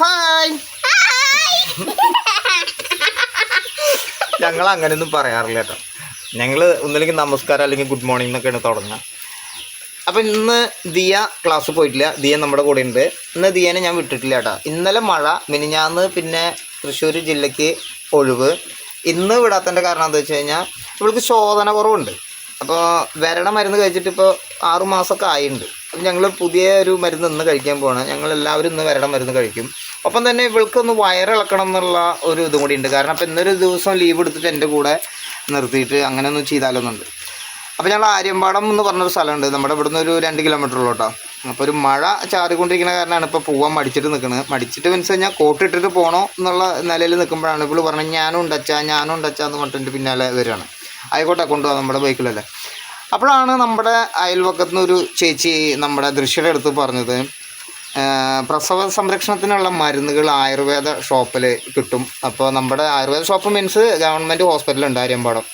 Hi. ഞങ്ങൾ അങ്ങനെയൊന്നും പറയാറില്ല കേട്ടോ. ഞങ്ങൾ ഒന്നില്ലെങ്കിൽ നമസ്കാരം അല്ലെങ്കിൽ ഗുഡ് മോർണിംഗ് എന്നൊക്കെയാണ് തുടങ്ങുക. അപ്പം ഇന്ന് ദിയ ക്ലാസ് പോയിട്ടില്ല. ദിയ നമ്മുടെ കൂടെ ഉണ്ട്. ഇന്ന് ദിയനെ ഞാൻ വിട്ടിട്ടില്ല കേട്ടോ. ഇന്നലെ മഴ മിനിഞ്ഞാന്ന് പിന്നെ തൃശ്ശൂർ ജില്ലയ്ക്ക് ഒഴിവ്. ഇന്ന് വിടാത്തതിന്റെ കാരണം എന്താ വെച്ച് കഴിഞ്ഞാൽ ഇവൾക്ക് ശോധന കുറവുണ്ട്. അപ്പോൾ വരണ മരുന്ന് കഴിച്ചിട്ട് ഇപ്പോൾ ആറു മാസമൊക്കെ ആയിട്ടുണ്ട് അപ്പം ഞങ്ങൾ പുതിയ ഒരു മരുന്ന് ഇന്ന് കഴിക്കാൻ പോവാണ്. ഞങ്ങൾ എല്ലാവരും ഇന്ന് വരണ മരുന്ന് കഴിക്കും. ഒപ്പം തന്നെ ഇവൾക്കൊന്ന് വയറിളക്കണം എന്നുള്ള ഒരു ഇതും കൂടി ഉണ്ട്. കാരണം അപ്പോൾ ഇന്നൊരു ദിവസം ലീവ് എടുത്തിട്ട് എന്റെ കൂടെ നിർത്തിയിട്ട് അങ്ങനെ ഒന്ന് ചെയ്താലൊന്നുണ്ട്. അപ്പോൾ ഞങ്ങൾ ആര്യമ്പാടം എന്ന് പറഞ്ഞൊരു സ്ഥലമുണ്ട്. നമ്മുടെ ഇവിടുന്ന് ഒരു രണ്ട് കിലോമീറ്റർ ഉള്ളൂട്ടോ അപ്പോൾ ഒരു മഴ ചാറിക്കൊണ്ടിരിക്കുന്ന കാരണമാണ് ഇപ്പോൾ പോകാൻ മടിച്ചിട്ട് നിൽക്കുന്നത് മടിച്ചിട്ട് മീൻസ് കഴിഞ്ഞാൽ കോട്ടിട്ടിട്ട് പോകണോ എന്നുള്ള നിലയിൽ നിൽക്കുമ്പോഴാണ് ഇപ്പോൾ പറഞ്ഞത് ഞാനും ഉണ്ടച്ചാ ഞാനും ഉണ്ടച്ചാ എന്ന് പറഞ്ഞിട്ട് പിന്നാലെ വരികയാണ്. ആയിക്കോട്ടെ കൊണ്ടുപോകാം നമ്മുടെ ബൈക്കിലല്ലേ അപ്പോഴാണ് നമ്മുടെ അയൽവക്കത്തുനിന്ന് ഒരു ചേച്ചി നമ്മുടെ ദൃശ്യയുടെ അടുത്ത് പറഞ്ഞത് പ്രസവ സംരക്ഷണത്തിനുള്ള മരുന്നുകൾ ആയുർവേദ ഷോപ്പിൽ കിട്ടും. അപ്പോൾ നമ്മുടെ ആയുർവേദ ഷോപ്പ് മീൻസ് ഗവൺമെന്റ് ഹോസ്പിറ്റലുണ്ട് ആര്യമ്പാടം.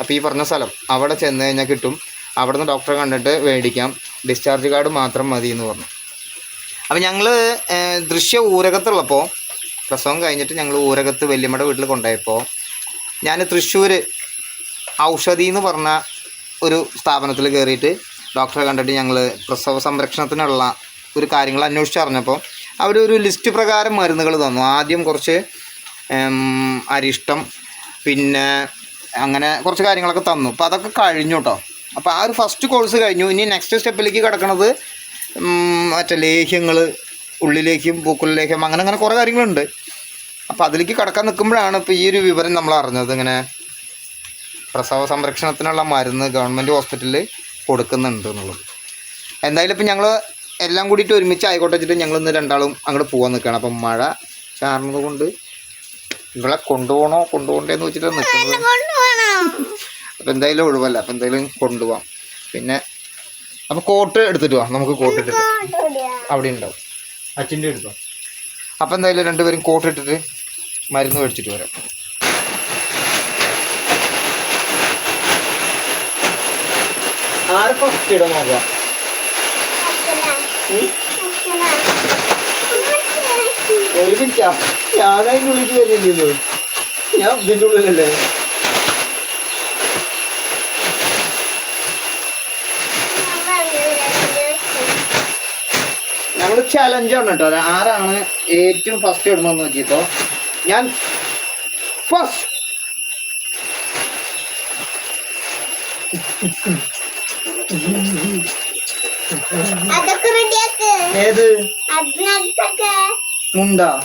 അപ്പോൾ ഈ പറഞ്ഞ സ്ഥലം അവിടെ ചെന്ന് കഴിഞ്ഞാൽ കിട്ടും. അവിടെ നിന്ന് ഡോക്ടറെ കണ്ടിട്ട് മേടിക്കാം. ഡിസ്ചാർജ് കാർഡ് മാത്രം മതി എന്ന് പറഞ്ഞു. അപ്പോൾ ഞങ്ങൾ ദൃശ്യ ഊരകത്തുള്ളപ്പോൾ പ്രസവം കഴിഞ്ഞിട്ട് ഞങ്ങൾ ഊരകത്ത് വല്യമ്മയുടെ വീട്ടിൽ കൊണ്ടുപോയപ്പോൾ ഞാൻ തൃശ്ശൂർ ഔഷധി എന്ന് പറഞ്ഞ ഒരു സ്ഥാപനത്തിൽ കയറിയിട്ട് ഡോക്ടറെ കണ്ടിട്ട് ഞങ്ങൾ പ്രസവ സംരക്ഷണത്തിനുള്ള ഒരു കാര്യങ്ങൾ അന്വേഷിച്ചറിഞ്ഞപ്പോൾ അവരൊരു ലിസ്റ്റ് പ്രകാരം മരുന്നുകൾ തന്നു. ആദ്യം കുറച്ച് അരിഷ്ടം പിന്നെ അങ്ങനെ കുറച്ച് കാര്യങ്ങളൊക്കെ തന്നു. അപ്പോൾ അതൊക്കെ കഴിഞ്ഞു കേട്ടോ അപ്പോൾ ആ ഒരു ഫസ്റ്റ് കോഴ്സ് കഴിഞ്ഞു. ഇനി നെക്സ്റ്റ് സ്റ്റെപ്പിലേക്ക് കിടക്കുന്നത് മറ്റേ ലേഹ്യങ്ങൾ ഉള്ളിലേക്കും പൂക്കുള്ളിലേക്കും അങ്ങനെ അങ്ങനെ കുറേ കാര്യങ്ങളുണ്ട്. അപ്പോൾ അതിലേക്ക് കിടക്കാൻ നിൽക്കുമ്പോഴാണ് ഇപ്പോൾ ഈ ഒരു വിവരം നമ്മൾ അറിഞ്ഞത്. ഇങ്ങനെ പ്രസവ സംരക്ഷണത്തിനുള്ള മരുന്ന് ഗവൺമെന്റ് ഹോസ്പിറ്റലിൽ കൊടുക്കുന്നുണ്ട് എന്നുള്ളത്. എന്തായാലും ഇപ്പം ഞങ്ങൾ എല്ലാം കൂടിയിട്ട് ഒരുമിച്ച് ആയിക്കോട്ടെ വെച്ചിട്ട് ഞങ്ങൾ ഇന്ന് രണ്ടാളും അങ്ങോട്ട് പോകാൻ നിൽക്കുകയാണ് അപ്പം മഴ ചാർന്നത് കൊണ്ട് ഇവളെ കൊണ്ടുപോകണോ കൊണ്ടുപോകണ്ടേന്ന് വെച്ചിട്ട് നിൽക്കുന്നത് അപ്പം എന്തായാലും ഒഴിവല്ല. അപ്പം എന്തായാലും കൊണ്ടുപോകാം പിന്നെ അപ്പം കോട്ട് എടുത്തിട്ട് വാ. നമുക്ക് കോട്ട് ഇട്ടിട്ട്. അവിടെ ഉണ്ടാവും. അച്ഛന്റെ എടുത്തോ അപ്പം എന്തായാലും രണ്ടുപേരും കോട്ട് ഇട്ടിട്ട് മരുന്ന് മേടിച്ചിട്ട് വരാം. ആരെ ഫസ്റ്റ് ഇടാൻ നോക്കാം മിനിറ്റാ ഞാനതിന്റെ ഉള്ളിലേക്ക് വരുന്നില്ലല്ലോ ഞാൻ ഇതിന്റെ ഉള്ളിലല്ലേ ഞങ്ങൾ ചലഞ്ചാണ് കേട്ടോ. ആരാണ് ഏറ്റവും ഫസ്റ്റ് ഇടണമെന്ന് നോക്കിയപ്പോ ഞാൻ ഫസ്റ്റ് അതൊക്കെ ഏത്? മുണ്ടാ?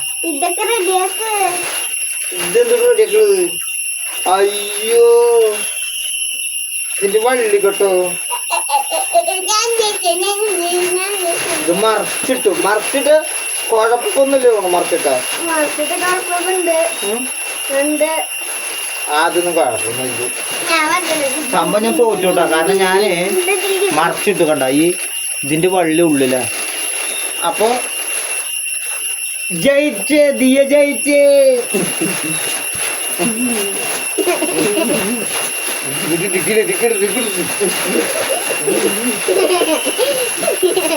റെഡിയാക്കുന്നത് അയ്യോ. ഇതിന്റെ വള്ളി കേട്ടോ. ഇത് മറച്ചിട്ടു. മറച്ചിട്ട് കുഴപ്പമൊന്നുമില്ല മറച്ചിട്ടാ. അതൊന്നും കുഴപ്പമൊന്നുമില്ല. സംഭവം ഞാൻ തോറ്റോട്ടാ കാരണം ഞാൻ മറച്ചിട്ട് കണ്ട? ഈ ഇതിന്റെ വള്ളി ഉള്ളിലാ. അപ്പൊ ജയിച്ചേ ദിയ ജയിച്ചേ.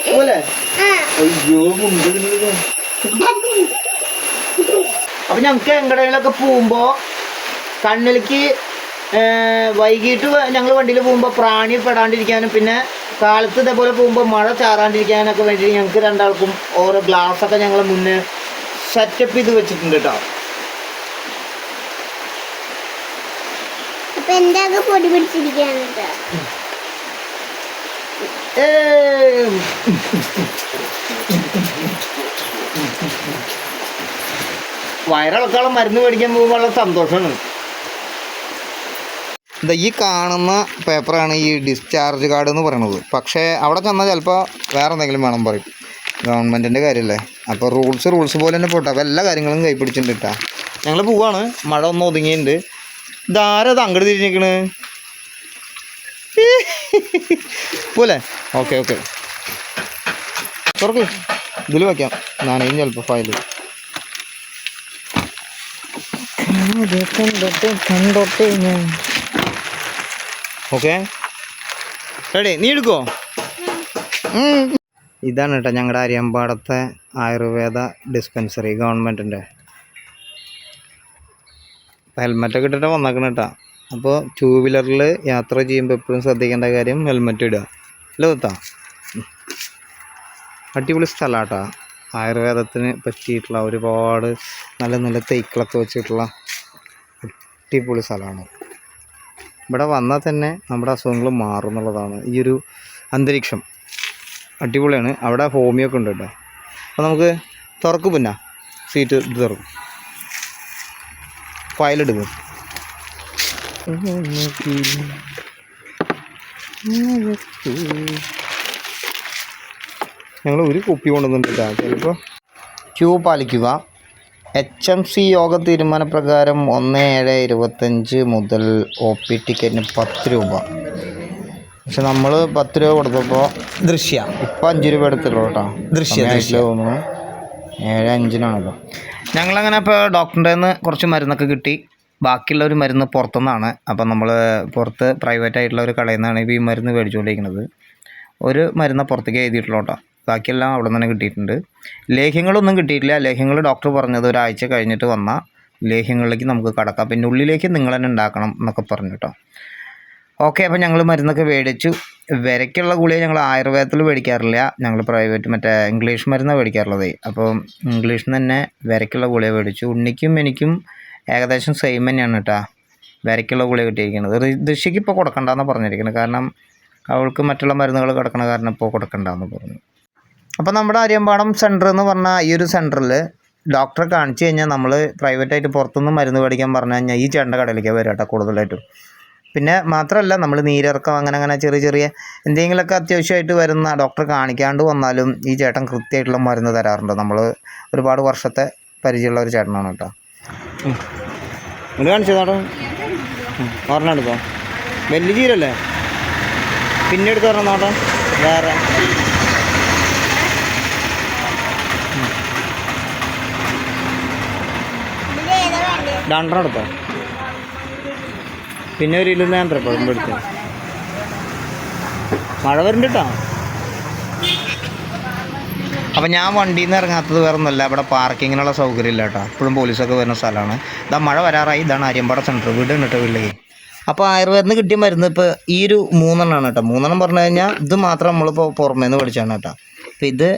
പോലെ? അയ്യോ മുണ്ട് അപ്പൊ ഞങ്ങക്ക് എങ്ങടെങ്കിലൊക്കെ പോകുമ്പോ കണ്ണിലേക്ക് വൈകിട്ട് ഞങ്ങൾ വണ്ടിയിൽ പോകുമ്പോൾ പ്രാണി പെടാണ്ടിരിക്കാനും പിന്നെ കാലത്ത് ഇതേപോലെ പോകുമ്പോൾ മഴ ചാറാണ്ടിരിക്കാനൊക്കെ വേണ്ടിയിട്ട് ഞങ്ങൾക്ക് രണ്ടാൾക്കും ഓരോ ഗ്ലാസ് ഒക്കെ ഞങ്ങൾ മുന്നേ സെറ്റപ്പ് ചെയ്ത് വെച്ചിട്ടുണ്ട് കേട്ടോ പൊടി കേട്ടോ. വയറിളക്കാളം മരുന്ന് മേടിക്കാൻ പോകുമ്പോൾ സന്തോഷമാണ് എന്താ ഈ കാണുന്ന പേപ്പറാണ് ഈ ഡിസ്ചാർജ് കാർഡ് എന്ന് പറയുന്നത് പക്ഷേ അവിടെ ചെന്നാൽ ചിലപ്പോൾ വേറെ എന്തെങ്കിലും വേണം പറയും. ഗവൺമെന്റിന്റെ കാര്യമല്ലേ അപ്പോൾ റൂൾസ് റൂൾസ് പോലെ തന്നെ പോട്ടെ. അപ്പോൾ എല്ലാ കാര്യങ്ങളും കൈപ്പിടിച്ചിട്ടുണ്ട് കേട്ടോ ഞങ്ങൾ പോവാണ്. മഴ ഒന്ന് ഒതുങ്ങിയിട്ടുണ്ട് ഇതാരത് അങ്ങോട്ട് തിരിഞ്ഞിരിക്കണ് പോലെ ഓക്കെ ഓക്കെ. തുറക്ക്. ഇതിൽ വയ്ക്കാം നാണയം ചിലപ്പോൾ ഫയൽ കണ്ടോട്ടെ ഞാൻ. ഓക്കെ? റെഡി നീ എടുക്കോ? ഇതാണ് കേട്ടോ ഞങ്ങളുടെ അരിയമ്പാടത്തെ ആയുർവേദ ഡിസ്പെൻസറി ഗവൺമെന്റിന്റെ ഹെൽമെറ്റൊക്കെ ഇട്ടിട്ട് വന്നേക്കണം കേട്ടോ അപ്പോൾ ടൂ വീലറിൽ യാത്ര ചെയ്യുമ്പോൾ എപ്പോഴും ശ്രദ്ധിക്കേണ്ട കാര്യം ഹെൽമെറ്റ് ഇടുക. അല്ലേ കുത്താ അടിപൊളി സ്ഥലമാണ് കേട്ടോ ആയുർവേദത്തിന് പറ്റിയിട്ടുള്ള ഒരുപാട് നല്ല നല്ല തൈക്കളൊക്കെ വെച്ചിട്ടുള്ള അടിപൊളി സ്ഥലമാണ് ഇവിടെ വന്നാൽ തന്നെ നമ്മുടെ അസുഖങ്ങൾ മാറും എന്നുള്ളതാണ് ഈ ഒരു അന്തരീക്ഷം. അടിപൊളിയാണ്. അവിടെ ഹോമിയോ ഒക്കെ ഉണ്ട് കേട്ടോ. അപ്പോൾ നമുക്ക് തുറക്കും പിന്നെ. സീറ്റ് ഇത് തുറക്കും. ഫയലെടുക്കും ഞങ്ങൾ ഒരു കുപ്പി കൊണ്ടുവന്നിട്ടില്ല. ചിലപ്പോൾ ക്യൂ പാലിക്കുക. എച്ച് എം സി യോഗ തീരുമാനപ്രകാരം ഒന്ന് ഏഴ് ഇരുപത്തഞ്ച് മുതൽ ഒ പി ടിക്കറ്റിന് പത്ത് രൂപ. പക്ഷെ നമ്മൾ പത്ത് രൂപ കൊടുത്തപ്പോൾ ദൃശ്യ. ഇപ്പം അഞ്ച് രൂപ എടുത്തുള്ളൂ കേട്ടോ. ദൃശ്യ തോന്നുന്നു. ഏഴ് അഞ്ചിനാണല്ലോ. ഞങ്ങളങ്ങനെ ഇപ്പോൾ ഡോക്ടറിന്റെ നിന്ന് കുറച്ച് മരുന്നൊക്കെ കിട്ടി. ബാക്കിയുള്ള ഒരു മരുന്ന് പുറത്തുനിന്നാണ്. അപ്പം നമ്മൾ പുറത്ത് പ്രൈവറ്റ് ആയിട്ടുള്ള ഒരു കടയിൽ നിന്നാണ് ഇപ്പോൾ ഈ മരുന്ന് മേടിച്ചുകൊണ്ടിരിക്കുന്നത്. ഒരു മരുന്ന് പുറത്തേക്ക് എഴുതിയിട്ടുള്ളൂ കേട്ടോ. ബാക്കിയെല്ലാം അവിടെ നിന്ന് തന്നെ കിട്ടിയിട്ടുണ്ട്. ലേഹ്യങ്ങളൊന്നും കിട്ടിയിട്ടില്ല. ലേഹ്യങ്ങൾ ഡോക്ടർ പറഞ്ഞത് ഒരാഴ്ച കഴിഞ്ഞിട്ട് വന്ന ലേഹ്യങ്ങളിലേക്ക് നമുക്ക് കടക്കാം. പിന്നെ ഉള്ളിലേക്ക് നിങ്ങൾ തന്നെ ഉണ്ടാക്കണം എന്നൊക്കെ പറഞ്ഞു കേട്ടോ ഓക്കെ അപ്പോൾ ഞങ്ങൾ മരുന്നൊക്കെ മേടിച്ചു. വിരയ്ക്കുള്ള ഗുളിക ഞങ്ങൾ ആയുർവേദത്തിൽ മേടിക്കാറില്ല. ഞങ്ങൾ പ്രൈവറ്റ് മറ്റേ ഇംഗ്ലീഷ് മരുന്നാണ് മേടിക്കാറുള്ളത്. അപ്പോൾ ഇംഗ്ലീഷിൽ നിന്ന് തന്നെ വിരയ്ക്കുള്ള ഗുളിക മേടിച്ചു. ഉണ്ണിക്കും എനിക്കും ഏകദേശം സെയിം തന്നെയാണ് കേട്ടോ വിരയ്ക്കുള്ള ഗുളിക കിട്ടിയിരിക്കുന്നത്. ദൃശ്യക്ക് ഇപ്പോൾ കൊടുക്കണ്ടെന്ന് പറഞ്ഞിരിക്കുന്നത് കാരണം അവൾക്ക് മറ്റുള്ള മരുന്നുകൾ കിടക്കണ കാരണം ഇപ്പോൾ കൊടുക്കണ്ടെന്ന് പറഞ്ഞു. അപ്പോൾ നമ്മുടെ അരിയമ്പാടം സെന്റർ എന്ന് പറഞ്ഞാൽ ഈ ഒരു സെന്ററിൽ ഡോക്ടറെ കാണിച്ചു കഴിഞ്ഞാൽ നമ്മൾ പ്രൈവറ്റായിട്ട് പുറത്തുനിന്ന് മരുന്ന് മേടിക്കാൻ പറഞ്ഞു കഴിഞ്ഞാൽ ഈ ചേട്ടന്റെ കടയിലേക്ക് വരാം കേട്ടോ കൂടുതലായിട്ടും. പിന്നെ മാത്രമല്ല നമ്മൾ നീരിറക്കം അങ്ങനെ അങ്ങനെ ചെറിയ ചെറിയ എന്തെങ്കിലുമൊക്കെ അത്യാവശ്യമായിട്ട് വരുന്ന ഡോക്ടറെ കാണിക്കാണ്ട് വന്നാലും ഈ ചേട്ടൻ കൃത്യമായിട്ടുള്ള മരുന്ന് തരാറുണ്ട്. നമ്മൾ ഒരുപാട് വർഷത്തെ പരിചയമുള്ള ഒരു ചേട്ടനാണ് കേട്ടോ. ഇത് കാണിച്ചത് ഒരെണ്ണം എടുത്തോ. വലിയ ജീരല്ലേ പിന്നെ എടുത്ത് പറഞ്ഞോട്ടോ വേറെ ഇത് ഏതാ വേണ്ടത് രണ്ടെണ്ണം എടുത്തോ? പിന്നെ ഒരു ഇരുന്ന് ഞാൻ എടുത്തു? എടുത്തു. മഴ വരുന്നുണ്ട് കേട്ടോ അപ്പം ഞാൻ വണ്ടിയിൽ നിന്ന് ഇറങ്ങാത്തത് വേറെ ഒന്നുമല്ല ഇവിടെ പാർക്കിങ്ങിനുള്ള സൗകര്യം ഇല്ല കേട്ടോ എപ്പോഴും പോലീസൊക്കെ വരുന്ന സ്ഥലമാണ്. ഇതാ മഴ വരാറായി. ഇതാണ് അരിയമ്പാട സെന്റർ. വീട് കേട്ടോ വീട്ടിലേക്ക്. അപ്പോൾ ആയുർവേദത്തിന് കിട്ടിയ മരുന്ന് ഇപ്പോൾ ഈ ഒരു മൂന്നെണ്ണമാണ് കേട്ടോ മൂന്നെണ്ണം പറഞ്ഞു കഴിഞ്ഞാൽ ഇത് മാത്രം നമ്മളിപ്പോൾ പുറമേ നിന്ന് പഠിച്ചാണ് കേട്ടോ അപ്പോൾ ഇത്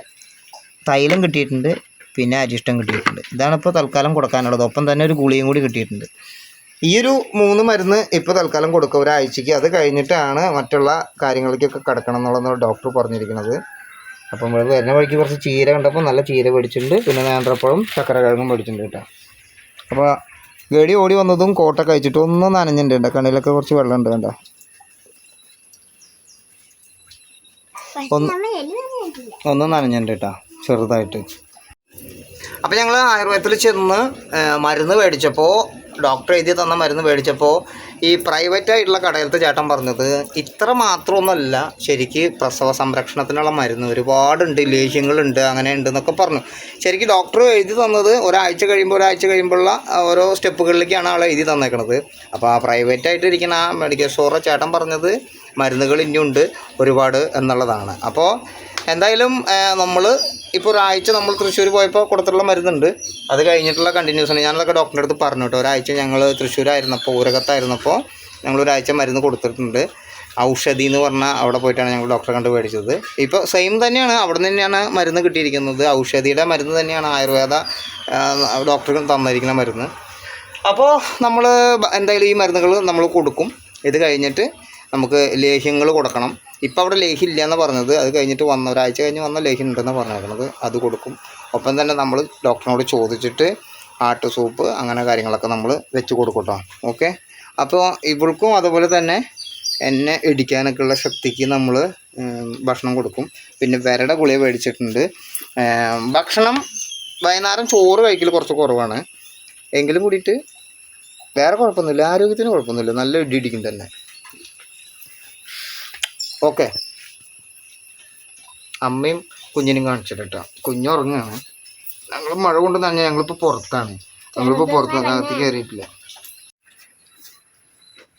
തൈലം കിട്ടിയിട്ടുണ്ട്. പിന്നെ അരിഷ്ടം കിട്ടിയിട്ടുണ്ട്. ഇതാണ് ഇപ്പോൾ തൽക്കാലം കൊടുക്കാനുള്ളത്. ഒപ്പം തന്നെ ഒരു ഗുളിയും കൂടി കിട്ടിയിട്ടുണ്ട്. ഈ ഒരു മൂന്ന് മരുന്ന് ഇപ്പോൾ തൽക്കാലം കൊടുക്കുക. ഒരാഴ്ചയ്ക്ക് അത് കഴിഞ്ഞിട്ടാണ് മറ്റുള്ള കാര്യങ്ങളിലേക്കൊക്കെ കിടക്കണം എന്നുള്ളതാണ് ഡോക്ടർ പറഞ്ഞിരിക്കുന്നത്. അപ്പം നമ്മൾ വരുന്ന വഴിക്ക് കുറച്ച് ചീര കണ്ടപ്പോൾ നല്ല ചീര മേടിച്ചിട്ടുണ്ട്. പിന്നെ നേന്ത്രപ്പഴം ചക്കര കിഴങ്ങും മേടിച്ചിട്ടുണ്ട് കേട്ടോ. അപ്പോൾ ഗഡി ഓടി വന്നതും കോട്ട കഴിച്ചിട്ട് ഒന്നും നനഞ്ഞിട്ടുണ്ട് കേട്ടോ. കണ്ണിലൊക്കെ കുറച്ച് വെള്ളമുണ്ട് കണ്ടോ? ഒന്ന് ഒന്ന് നനഞ്ഞിട്ടുണ്ട് കേട്ടോ. ചെറുതായിട്ട്. അപ്പോൾ ഞങ്ങൾ ആയുർവേദത്തിൽ ചെന്ന് മരുന്ന് മേടിച്ചപ്പോൾ ഡോക്ടർ എഴുതി തന്ന മരുന്ന് മേടിച്ചപ്പോൾ ഈ പ്രൈവറ്റ് ആയിട്ടുള്ള കടയിലത്തെ ചേട്ടൻ പറഞ്ഞത് ഇത്ര മാത്രമൊന്നുമല്ല ശരിക്ക് പ്രസവ സംരക്ഷണത്തിനുള്ള മരുന്ന് ഒരുപാടുണ്ട് ലേഹ്യങ്ങളുണ്ട് അങ്ങനെ ഉണ്ട് എന്നൊക്കെ പറഞ്ഞു. ശരിക്ക് ഡോക്ടർ എഴുതി തന്നത് ഒരാഴ്ച കഴിയുമ്പോൾ ഒരാഴ്ച കഴിയുമ്പോഴുള്ള ഓരോ സ്റ്റെപ്പുകളിലേക്കാണ് ആൾ എഴുതി തന്നേക്കണത്. അപ്പോൾ ആ പ്രൈവറ്റ് ആയിട്ട് ഇരിക്കുന്ന ആ മെഡിക്കൽ സ്റ്റോറെ ചേട്ടൻ പറഞ്ഞത് മരുന്നുകൾ ഇനിയുണ്ട് ഒരുപാട് എന്നുള്ളതാണ്. അപ്പോൾ എന്തായാലും നമ്മൾ ഇപ്പോൾ ഒരാഴ്ച നമ്മൾ തൃശ്ശൂർ പോയപ്പോൾ കൊടുത്തിട്ടുള്ള മരുന്നുണ്ട്. അത് കഴിഞ്ഞിട്ടുള്ള കണ്ടിന്യൂസ് ആണ്. ഞാനതൊക്കെ ഡോക്ടറിന്റെ അടുത്ത് പറഞ്ഞു കേട്ടോ. ഒരാഴ്ച ഞങ്ങൾ തൃശ്ശൂരായിരുന്നപ്പോൾ ഊരകത്തായിരുന്നപ്പോൾ ഞങ്ങൾ ഒരാഴ്ച മരുന്ന് കൊടുത്തിട്ടുണ്ട്. ഔഷധി എന്ന് പറഞ്ഞാൽ അവിടെ പോയിട്ടാണ് ഞങ്ങൾ ഡോക്ടറെ കണ്ട് മേടിച്ചത്. ഇപ്പോൾ സെയിം തന്നെയാണ്. അവിടെ നിന്ന് തന്നെയാണ് മരുന്ന് കിട്ടിയിരിക്കുന്നത്. ഔഷധിയുടെ മരുന്ന് തന്നെയാണ്. ആയുർവേദ ഡോക്ടർ തന്നിരിക്കുന്ന മരുന്ന്. അപ്പോൾ നമ്മൾ എന്തായാലും ഈ മരുന്നുകൾ നമ്മൾ കൊടുക്കും. ഇത് കഴിഞ്ഞിട്ട് നമുക്ക് ലേഹ്യങ്ങൾ കൊടുക്കണം. ഇപ്പോൾ അവിടെ ലേഹ്യം ഇല്ല എന്ന് പറഞ്ഞത്. അത് കഴിഞ്ഞിട്ട് വന്ന ഒരാഴ്ച കഴിഞ്ഞ് വന്ന ലേഹ്യം ഉണ്ടെന്ന് പറഞ്ഞേക്കുന്നത് അത് കൊടുക്കും. ഒപ്പം തന്നെ നമ്മൾ ഡോക്ടറിനോട് ചോദിച്ചിട്ട് ആട്ട് സൂപ്പ് അങ്ങനെ കാര്യങ്ങളൊക്കെ നമ്മൾ വെച്ച് കൊടുക്കും കേട്ടോ ഓക്കെ? അപ്പോൾ ഇവൾക്കും അതുപോലെ തന്നെ എന്നെ ഇടിക്കാനൊക്കെ ഉള്ള ശക്തിക്ക് നമ്മൾ ഭക്ഷണം കൊടുക്കും. പിന്നെ വിരട ഗുളിക മേടിച്ചിട്ടുണ്ട്. ഭക്ഷണം വൈകുന്നേരം ചോറ് കഴിക്കൽ കുറച്ച് കുറവാണ്. എങ്കിലും കൂടിയിട്ട് വേറെ കുഴപ്പമൊന്നുമില്ല. ആരോഗ്യത്തിന് കുഴപ്പമൊന്നുമില്ല. നല്ല ഇടി ഇടിക്കും തന്നെ. ഓക്കെ. അമ്മയും കുഞ്ഞിനും കാണിച്ചിട്ട് കേട്ടോ കുഞ്ഞുറങ്ങുകയാണ് ഞങ്ങൾ മഴ കൊണ്ട് തന്നെ ഞങ്ങളിപ്പോൾ പുറത്താണ്. ഞങ്ങളിപ്പോൾ പുറത്ത് അകത്ത് കയറിയിട്ടില്ല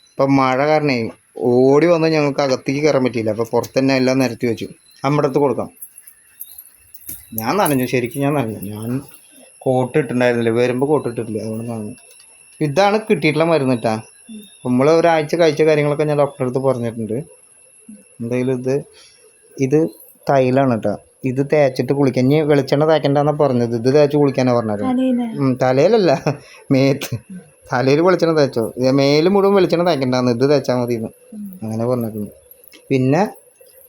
ഇപ്പം മഴ കാരണേ ഓടി വന്ന് ഞങ്ങൾക്ക് അകത്തേക്ക് കയറാൻ പറ്റിയില്ല. അപ്പോൾ പുറത്ത് തന്നെ എല്ലാം നിരത്തി വെച്ചു. അമ്മയുടെ അടുത്ത് കൊടുക്കാം. ഞാൻ നനഞ്ഞു. ശരിക്കും ഞാൻ നനഞ്ഞു. ഞാൻ കോട്ട് ഇട്ടിട്ടുണ്ടായിരുന്നില്ല. വരുമ്പോൾ കോട്ട് ഇട്ടിട്ടില്ല. അതുകൊണ്ട് നനഞ്ഞു. ഇതാണ് കിട്ടിയിട്ടുള്ള മരുന്നിട്ടാ നമ്മൾ ഒരാഴ്ച കഴിച്ച കാര്യങ്ങളൊക്കെ ഞാൻ ഡോക്ടറെ അടുത്ത് പറഞ്ഞിട്ടുണ്ട്. എന്തായാലും ഇത് ഇത് തൈലാണ് കേട്ടോ. ഇത് തേച്ചിട്ട് കുളിക്കാൻ. ഇനി വെളിച്ചെണ്ണ തേക്കണ്ടെന്നാണ് പറഞ്ഞത്. ഇത് തേച്ച് കുളിക്കാനാ പറഞ്ഞത്. തലയിലല്ല. മേത്ത്. തലയിൽ വെളിച്ചെണ്ണ തേച്ചോ? മേൽ മുഴുവൻ വെളിച്ചെണ്ണ തേക്കണ്ടെന്ന് ഇത് തേച്ചാൽ മതി അങ്ങനെ പറഞ്ഞിട്ടുണ്ട്. പിന്നെ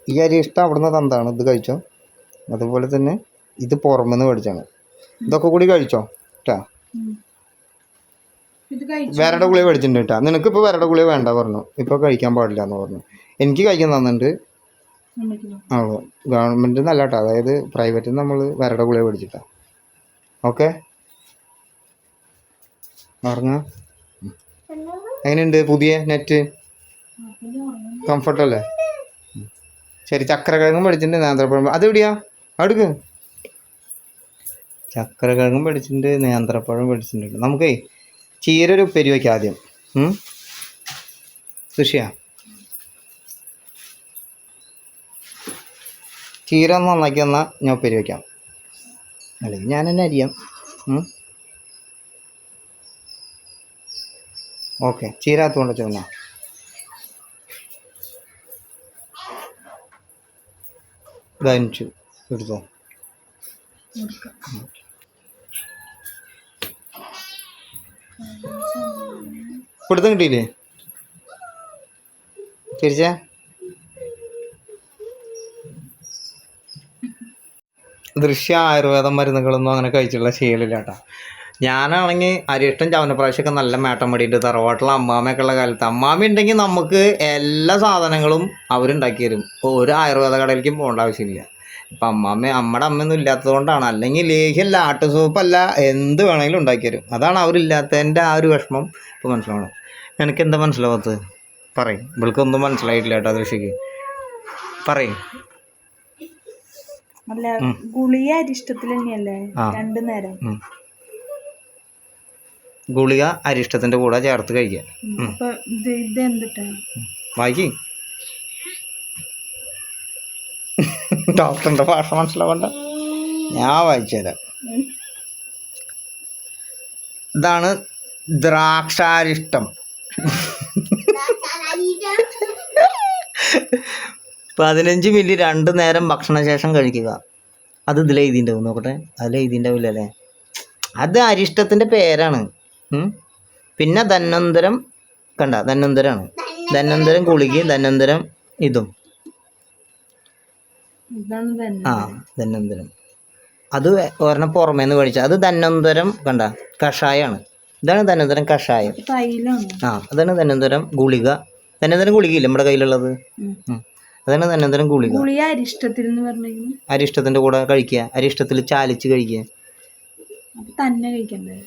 ഈ അരി അരിഷ്ടം അവിടുന്ന് തന്താണ് ഇത് കഴിച്ചോ? അതുപോലെ തന്നെ ഇത് പുറമെന്ന് മേടിച്ചാണ്. ഇതൊക്കെ കൂടി കഴിച്ചോ? കേട്ടാ വേറെ ഗുളിക മേടിച്ചിട്ടുണ്ട് കേട്ടാ നിനക്കിപ്പോൾ വേറെ ഗുളിക വേണ്ട പറഞ്ഞു. ഇപ്പോൾ കഴിക്കാൻ പാടില്ല എന്ന് പറഞ്ഞു. എനിക്ക് കഴിക്കാൻ തന്നിട്ടുണ്ട് ആ ഗവൺമെന്റ് നല്ല കേട്ടോ അതായത് പ്രൈവറ്റിൽ നമ്മൾ വേറെ ഗുളിക മേടിച്ചിട്ടാ ഓക്കെ? എങ്ങനെയുണ്ട് പുതിയ നെറ്റ്? കംഫർട്ടല്ലേ? ശരി ചക്രകിഴങ്ങും പഠിച്ചിട്ടുണ്ട് നേന്ത്രപ്പഴം. അതെവിടെയാ അടുക്ക് ചക്രകിഴങ്ങും പഠിച്ചിട്ടുണ്ട് നേന്ത്രപ്പഴം പഠിച്ചിട്ടുണ്ട് നമുക്കേ ചീര ഒരു ഉപ്പേരി വയ്ക്കാം ആദ്യം? സുഷിയാ. ചീര നന്നാക്കി തന്നാൽ ഞാൻ ഉപ്പേരി വയ്ക്കാം അല്ലെങ്കിൽ ഞാൻ തന്നെ അരിയാം. ഓക്കെ ചീര അകത്തുകൊണ്ട് ചെന്നാ ധനിച്ചു എടുത്തോ. പിടുത്തം കിട്ടിയില്ലേ? തിരിച്ചേ ദൃശ്യ ആയുർവേദ മരുന്നുകളൊന്നും അങ്ങനെ കഴിച്ചുള്ള ശീലമില്ല കേട്ടോ ഞാനാണെങ്കിൽ അരിഷ്ടം ചവനപ്രാവശ്യമൊക്കെ നല്ല മേട്ടം മടിയിട്ട് തറവാട്ടിലെ അമ്മാമ്മയൊക്കെ ഉള്ള കാലത്ത് അമ്മാമ്മ ഉണ്ടെങ്കിൽ നമുക്ക് എല്ലാ സാധനങ്ങളും അവരുണ്ടാക്കി തരും. ഒരു ആയുർവേദ കടയിലേക്കും പോകേണ്ട ആവശ്യമില്ല. ഇപ്പം അമ്മാമ്മ അമ്മയുടെ അമ്മയൊന്നും ഇല്ലാത്തതുകൊണ്ടാണ്. അല്ലെങ്കിൽ ലേഹ്യല്ല ആട്ടു സൂപ്പല്ല എന്ത് വേണമെങ്കിലും ഉണ്ടാക്കി തരും. അതാണ് അവരില്ലാത്തതിന്റെ ആ ഒരു വിഷമം ഇപ്പോൾ മനസ്സിലാവണം എനിക്ക് എന്താ മനസ്സിലാവാത്തത്? പറയും. ഇവൾക്കൊന്നും മനസ്സിലായിട്ടില്ല കേട്ടോ ദൃശ്യക്ക്. പറയും. അല്ല ഗുളിക അരിഷ്ടത്തിൽ തന്നെയല്ലേ? രണ്ടു നേരം. ഗുളിക അരിഷ്ടത്തിന്റെ കൂടെ ചേർത്ത് കഴിക്കുക. വായിക്കി. ഡോക്ടറിന്റെ ഭാഷ മനസ്സിലാവണ്ട. ഞാൻ വായിച്ചുതരാം ഇതാണ് ദ്രാക്ഷാരിഷ്ടം. പതിനഞ്ച് മില്ലി രണ്ട് നേരം ഭക്ഷണശേഷം കഴിക്കുക. അത് ഇതിൽ എഴുതിണ്ടാവും നോക്കട്ടെ. അതിൽ എഴുതിണ്ടാവില്ല അല്ലേ? അത് അരിഷ്ടത്തിന്റെ പേരാണ്. പിന്നെ ധന്വന്തരം കണ്ട ധന്വന്തരമാണ് ധന്വന്തരം കുളിക്കുകയും ധന്വന്തരം ഇതും. ആ ധന്വന്തരം. അത് ഒരെണ്ണം പുറമേന്ന് കഴിച്ചാൽ അത് ധന്വന്തരം കണ്ട കഷായമാണ് ഇതാണ് ധന്വന്തരം കഷായം. ആ അതാണ് ധന്വന്തരം ഗുളിക. ധന്വന്തരം ഗുളികയില്ല നമ്മുടെ കയ്യിലുള്ളത്. അതാണ് ഗുളിക? ഗുളിക അരിഷ്ടത്തിൽ എന്ന് പറഞ്ഞു അരിഷ്ടത്തിന്റെ കൂടെ കഴിക്കുക. അരിഷ്ടത്തിൽ ചാലിച്ച് കഴിക്കുക. അപ്പൊ തന്നെ കഴിക്കണ്ടേ?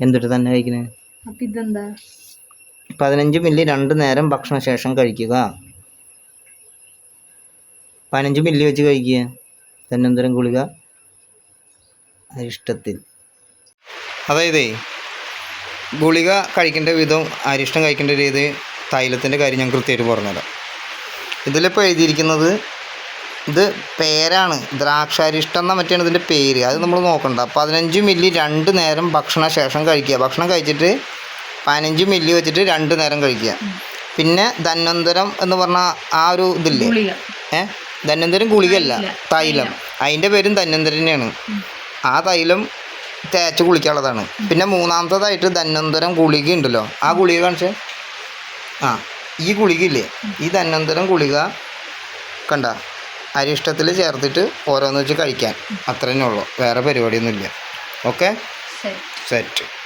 എന്തിട്ട് തന്നെ കഴിക്കുന്നത് അപ്പൊ ഇതെന്താ? പതിനഞ്ച് മില്ലി രണ്ട് നേരം ഭക്ഷണ ശേഷം കഴിക്കുക. പതിനഞ്ച് മില്ലി വെച്ച് കഴിക്കുക. തന്നെന്തരം ഗുളിക? അരിഷ്ടത്തിൽ. അതായത് ഗുളിക കഴിക്കേണ്ട വിധം അരിഷ്ടം കഴിക്കേണ്ട രീതി തൈലത്തിന്റെ കാര്യം ഞാൻ കൃത്യമായിട്ട് പറഞ്ഞുതരാം. ഇതിലിപ്പോൾ എഴുതിയിരിക്കുന്നത് ഇത് പേരാണ്. ദ്രാക്ഷാരിഷ്ടം എന്ന മറ്റാണ് ഇതിന്റെ പേര്. അത് നമ്മൾ നോക്കണ്ട. പതിനഞ്ച് മില്ലി രണ്ട് നേരം ഭക്ഷണ ശേഷം കഴിക്കുക. ഭക്ഷണം കഴിച്ചിട്ട് പതിനഞ്ച് മില്ലി വെച്ചിട്ട് രണ്ട് നേരം കഴിക്കുക. പിന്നെ ധന്വന്തരം എന്ന് പറഞ്ഞ ആ ഒരു ഇതില്ലേ? ഏ? ധന്വന്തരം ഗുളികയല്ല. തൈലം. അതിന്റെ പേരും ധന്വന്തരം തന്നെയാണ് ആ തൈലം തേച്ച് കുളിക്കാനുള്ളതാണ്. പിന്നെ മൂന്നാമത്തതായിട്ട് ധന്വന്തരം ഗുളിക ഉണ്ടല്ലോ. ആ ഗുളിക കാണിച്ചേ? ആ. ഈ ഗുളികയില്ലേ? ഈ തന്നന്തരം ഗുളിക കണ്ട? അരിഷ്ടത്തിൽ ചേർത്തിട്ട് ഓരോന്ന് വെച്ച് കഴിക്കാൻ. അത്ര ഉള്ളൂ. വേറെ പരിപാടിയൊന്നുമില്ല. ഓക്കെ? സെറ്റ്.